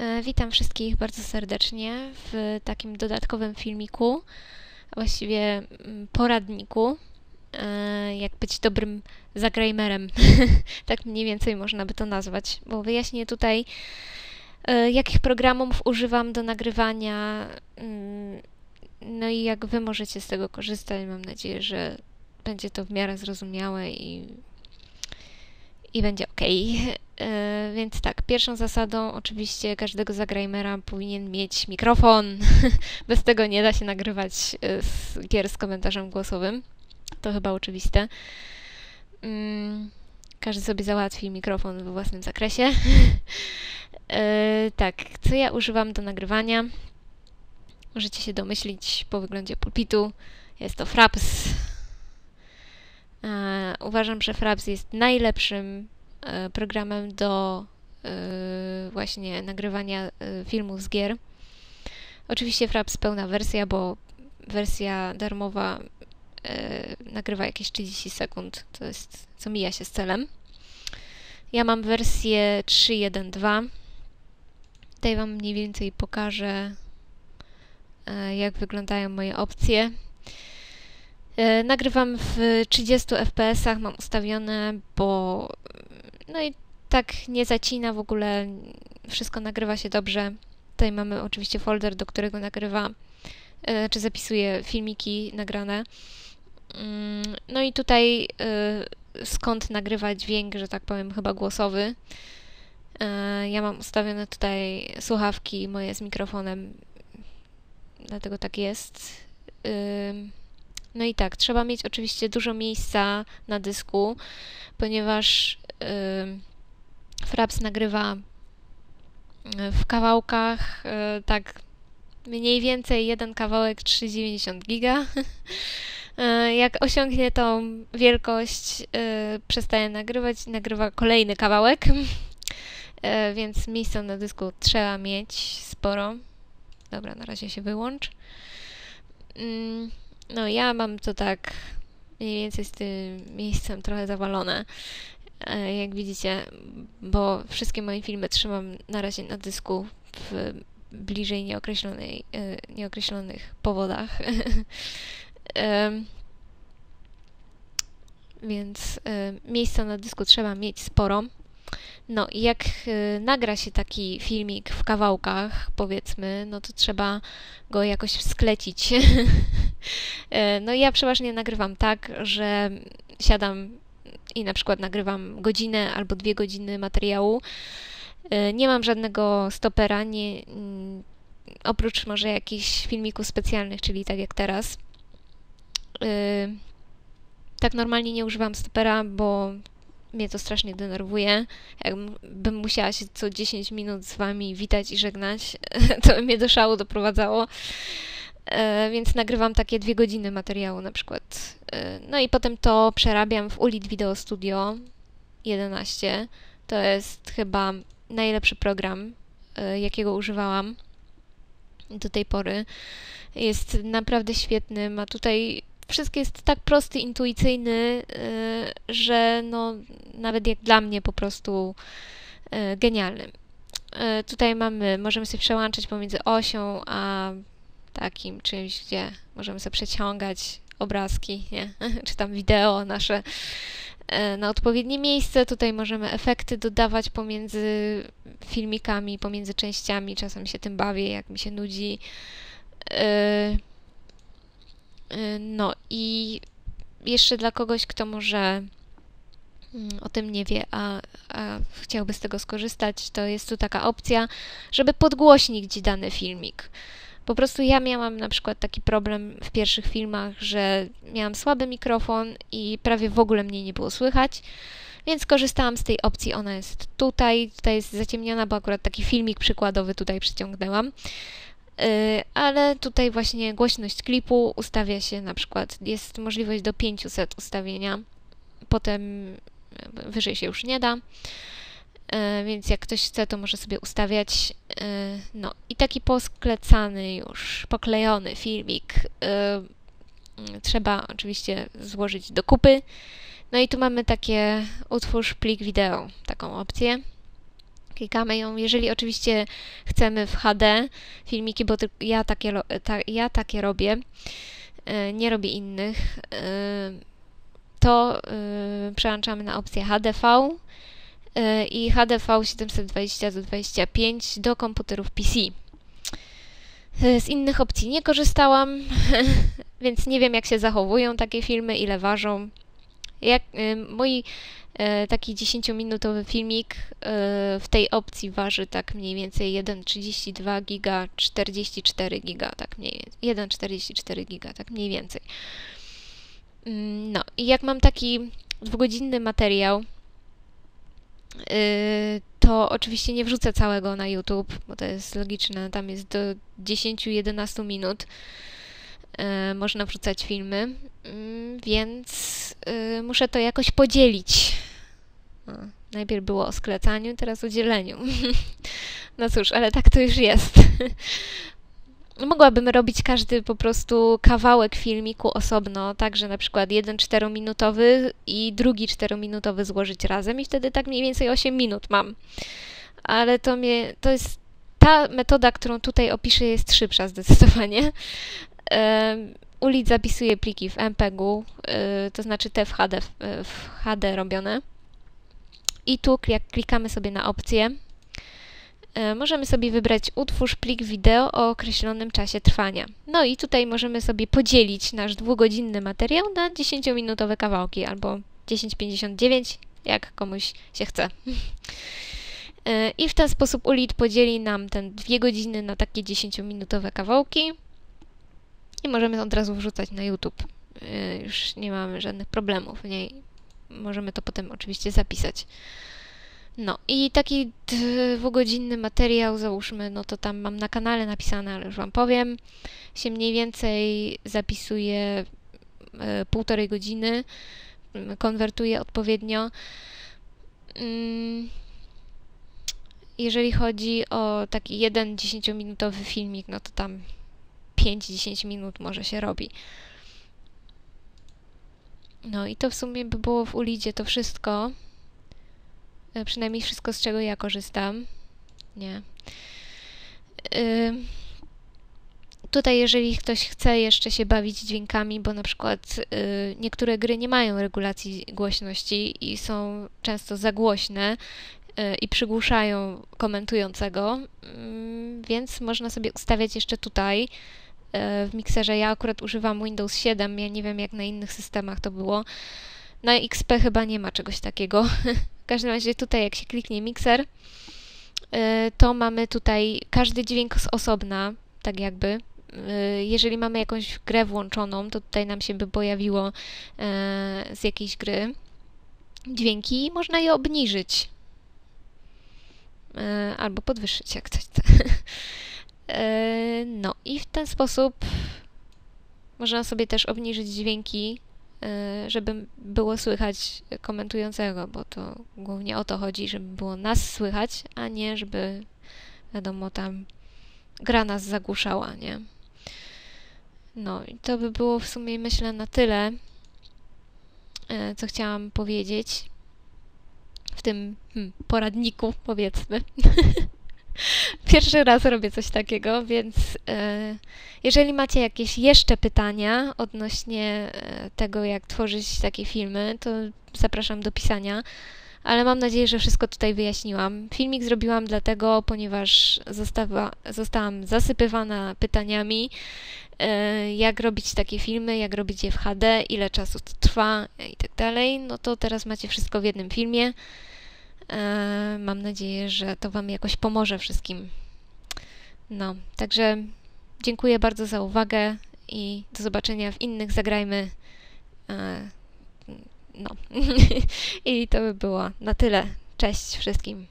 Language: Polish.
E, Witam wszystkich bardzo serdecznie w takim dodatkowym filmiku, właściwie mm, poradniku, e, jak być dobrym zagrajmerem. tak mniej więcej można by to nazwać, bo wyjaśnię tutaj, e, jakich programów używam do nagrywania, mm, no i jak Wy możecie z tego korzystać. Mam nadzieję, że będzie to w miarę zrozumiałe i, i będzie ok. E, Więc tak, pierwszą zasadą oczywiście każdego zagrajmera powinien mieć mikrofon. Bez tego nie da się nagrywać e, z gier z komentarzem głosowym. To chyba oczywiste. Mm, Każdy sobie załatwi mikrofon we własnym zakresie. E, Tak, co ja używam do nagrywania? Możecie się domyślić po wyglądzie pulpitu. Jest to Fraps. E, Uważam, że Fraps jest najlepszym e, programem do e, właśnie nagrywania filmów z gier. Oczywiście Fraps pełna wersja, bo wersja darmowa nagrywa jakieś 30 sekund. To jest, co mija się z celem. Ja mam wersję 3.1.2. Tutaj Wam mniej więcej pokażę, jak wyglądają moje opcje. E, Nagrywam w 30 fps, mam ustawione, bo no i tak nie zacina w ogóle, wszystko nagrywa się dobrze. Tutaj mamy oczywiście folder, do którego nagrywa, e, czy zapisuje filmiki nagrane. Mm, No i tutaj e, skąd nagrywa dźwięk, że tak powiem, chyba głosowy. Ja mam ustawione tutaj słuchawki moje z mikrofonem, dlatego tak jest. No i tak, trzeba mieć oczywiście dużo miejsca na dysku, ponieważ ym, Fraps nagrywa y, w kawałkach, y, tak mniej więcej jeden kawałek 3,90 giga. Y, Jak osiągnie tą wielkość, y, przestaje nagrywać i nagrywa kolejny kawałek. Y, Więc miejsca na dysku trzeba mieć sporo. Dobra, na razie się wyłącz. Mm, No, ja mam to tak mniej więcej z tym miejscem trochę zawalone, e, jak widzicie, bo wszystkie moje filmy trzymam na razie na dysku w bliżej nieokreślonej, e, nieokreślonych powodach. Więc e, miejsca na dysku trzeba mieć sporo. No i jak e, nagra się taki filmik w kawałkach, powiedzmy, no to trzeba go jakoś sklecić. E, No i ja przeważnie nagrywam tak, że siadam i na przykład nagrywam godzinę albo dwie godziny materiału. E, Nie mam żadnego stopera, nie, mm, oprócz może jakichś filmików specjalnych, czyli tak jak teraz. E, Tak normalnie nie używam stopera, bo mnie to strasznie denerwuje. Jakbym musiała się co 10 minut z Wami witać i żegnać, to by mnie do szału doprowadzało. E, Więc nagrywam takie dwie godziny materiału na przykład. E, No i potem to przerabiam w Ulit Video Studio 11. To jest chyba najlepszy program, e, jakiego używałam do tej pory. Jest naprawdę świetny, ma tutaj wszystko jest tak prosty, intuicyjny, e, że no nawet jak dla mnie po prostu e, genialny. E, Tutaj mamy, możemy sobie przełączać pomiędzy osią a takim czymś, gdzie możemy sobie przeciągać obrazki, nie? czy tam wideo nasze na odpowiednie miejsce. Tutaj możemy efekty dodawać pomiędzy filmikami, pomiędzy częściami. Czasem się tym bawię, jak mi się nudzi. E, No i jeszcze dla kogoś, kto może mm, o tym nie wie, a, a chciałby z tego skorzystać, to jest tu taka opcja, żeby podgłośnić dany filmik. Po prostu ja miałam na przykład taki problem w pierwszych filmach, że miałam słaby mikrofon i prawie w ogóle mnie nie było słychać, więc korzystałam z tej opcji. Ona jest tutaj, tutaj jest zaciemniona, bo akurat taki filmik przykładowy tutaj przyciągnęłam. Yy, Ale tutaj właśnie głośność klipu ustawia się na przykład, jest możliwość do 500 ustawienia, potem yy, wyżej się już nie da. E, Więc jak ktoś chce, to może sobie ustawiać. No i taki posklecany już, poklejony filmik trzeba oczywiście złożyć do kupy. No i tu mamy takie utwórz plik wideo, taką opcję. Klikamy ją, jeżeli oczywiście chcemy w HD filmiki, bo ja takie, ta, ja takie robię, e, nie robię innych, e, to przełączamy na opcję HDV i HDV 720 do 25 do komputerów PC. Z innych opcji nie korzystałam, więc nie wiem, jak się zachowują takie filmy, ile ważą. Jak, mój E, taki 10-minutowy filmik e, w tej opcji waży tak mniej więcej 1,32 giga, 44 giga, tak mniej więcej. 1,44 giga, tak mniej więcej. Mm, no i jak mam taki dwugodzinny materiał, to oczywiście nie wrzucę całego na YouTube, bo to jest logiczne, tam jest do 10-11 minut. Można wrzucać filmy, mm, więc muszę to jakoś podzielić najpierw było o sklecaniu, teraz o dzieleniu. no cóż, ale tak to już jest. Mogłabym robić każdy po prostu kawałek filmiku osobno, tak, że na przykład jeden czterominutowy i drugi czterominutowy złożyć razem i wtedy tak mniej więcej 8 minut mam. Ale to mnie, to jest ta metoda, którą tutaj opiszę jest szybsza zdecydowanie. Ulic zapisuje pliki w MPEG-u, y, to znaczy te w HD, w HD robione. I tu jak klikamy sobie na opcję, e, możemy sobie wybrać utwórz plik wideo o określonym czasie trwania. No i tutaj możemy sobie podzielić nasz dwugodzinny materiał na 10-minutowe kawałki albo 10.59, jak komuś się chce. E, I w ten sposób ULIT podzieli nam ten dwie godziny na takie 10-minutowe kawałki i możemy od razu wrzucać na YouTube. E, już nie mamy żadnych problemów. Nie, możemy to potem oczywiście zapisać. No i taki dwugodzinny materiał, załóżmy, no to tam mam na kanale napisane, ale już Wam powiem, się mniej więcej zapisuje e, półtorej godziny, konwertuję odpowiednio. Mm, jeżeli chodzi o taki jeden 10-minutowy filmik, no to tam 5-10 minut może się robi. No i to w sumie by było w Ulidzie to wszystko. E, przynajmniej wszystko, z czego ja korzystam. Nie. Yy, tutaj, jeżeli ktoś chce jeszcze się bawić dźwiękami, bo na przykład yy, niektóre gry nie mają regulacji głośności i są często za głośne i przygłuszają komentującego, mm, więc można sobie ustawiać jeszcze tutaj E, w mikserze. Ja akurat używam Windows 7, ja nie wiem jak na innych systemach to było. Na XP chyba nie ma czegoś takiego. w każdym razie tutaj jak się kliknie mikser, e, to mamy tutaj każdy dźwięk z osobna, tak jakby. E, jeżeli mamy jakąś grę włączoną, to tutaj nam się by pojawiło z jakiejś gry dźwięki i można je obniżyć albo podwyższyć, jak ktoś chce. No i w ten sposób można sobie też obniżyć dźwięki, e, żeby było słychać komentującego, bo to głównie o to chodzi, żeby było nas słychać, a nie żeby, wiadomo, tam gra nas zagłuszała, nie? No i to by było w sumie, myślę, na tyle, e, co chciałam powiedzieć w tym hmm, poradniku, powiedzmy. Pierwszy raz robię coś takiego, więc e, jeżeli macie jakieś jeszcze pytania odnośnie e, tego, jak tworzyć takie filmy, to zapraszam do pisania. Ale mam nadzieję, że wszystko tutaj wyjaśniłam. Filmik zrobiłam dlatego, ponieważ zostawa, zostałam zasypywana pytaniami, e, jak robić takie filmy, jak robić je w HD, ile czasu to trwa i tak dalej. No to teraz macie wszystko w jednym filmie. E, mam nadzieję, że to Wam jakoś pomoże wszystkim. No, także dziękuję bardzo za uwagę i do zobaczenia w innych Zagrajmy. E, no, i to by było na tyle. Cześć wszystkim.